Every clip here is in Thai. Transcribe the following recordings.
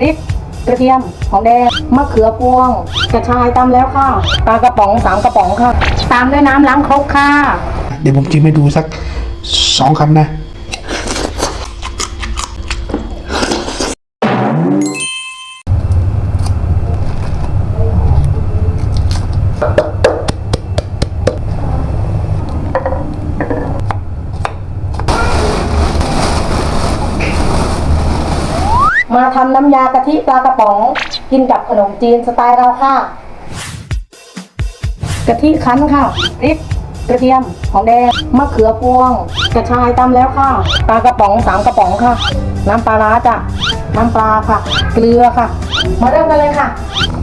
พริกกระเทียมหอมแดงมะเขือพวง กระชายตามแล้วค่ะปลากระป๋องสามกระป๋องค่ะ ตามด้วยน้ำล้างครกค่ะ เดี๋ยวผมชิมให้ดูสักสองคำนะ มาทำน้ำยากะทิปลากระป๋อง กินกับขนมจีนสไตล์เราค่ะ กะทิคั้นค่ะพริกกระเทียมหอมแดงมะเขือพวง กระชายตามแล้วค่ะปลากระป๋องสามกระป๋องค่ะ น้ำปลาร้าจ้ะน้ำปลาค่ะ เกลือค่ะ มาเริ่มกันเลยค่ะ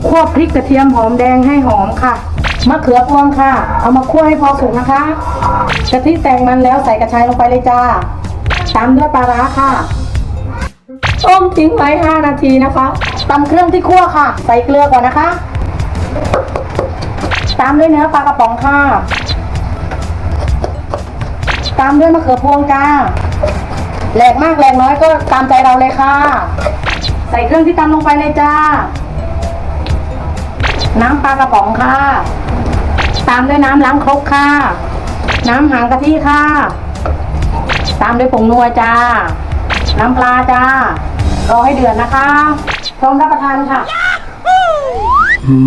คั่วพริกกระเทียมหอมแดงให้หอมค่ะมะเขือพวงค่ะ เอามาคั่วให้พอสุกนะคะกะทิแตงมันแล้วใส่กระชายลงไปเลยจ้าตามด้วยปลาร้าค่ะ ต้มทิ้งไว้ 5 นาทีนะคะตำเครื่องที่คั่วค่ะ ใส่เกลือก่อนนะคะ ตามด้วยเนื้อปลากระป๋องค่ะ ตามด้วยมะเขือพวงจ้าแหลกมากแหลกน้อยก็ตามใจเราเลยค่ะ ใส่เครื่องที่ตำลงไปเลยจ้า น้ำปลากระป๋องค่ะ ตามด้วยน้ำล้างครกค่ะ น้ำหางกะทิค่ะ ตามด้วยผงนัวจ้า น้ำปลาจ้า รอให้เดือดนะคะ พร้อมรับประทานค่ะ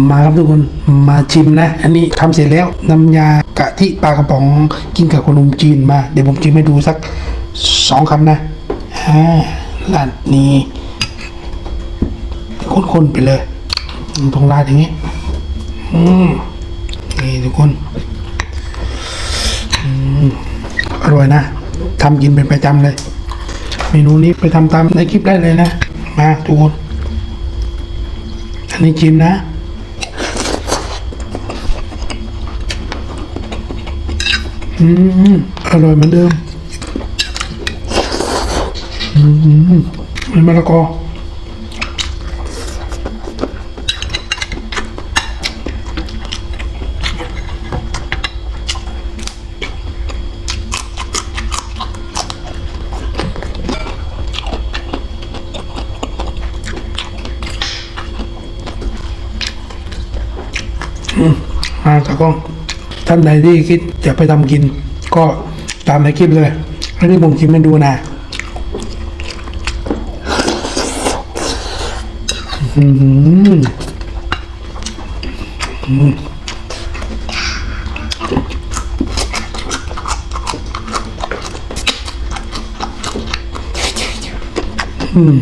มาครับทุกคนมาชิมนะ อันนี้ทำเสร็จแล้วน้ำยากะทิปลากระป๋องกินกับขนมจีนมา เดี๋ยวผมชิมให้ดูสักสองคำนะอ่าร้านนี้ข้นๆไปเลยตรงราดอย่างนี้อืมนี่ทุกคนอืมอร่อยนะทำกินเป็นประจำเลย เมนูนี้ไปทำตามในคลิปได้เลยนะ มาทุกคนอันนี้ชิมนะอืมอร่อยเหมือนเดิม อืมเป็นมะละกอ มาตากล้อง ท่านใดที่คิดจะไปทำกิน ก็ตามในคลิปเลยอันนี้ผมชิมให้ดูนะอืมอืมอืม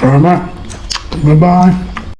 อร่อยมากบ๊ายบาย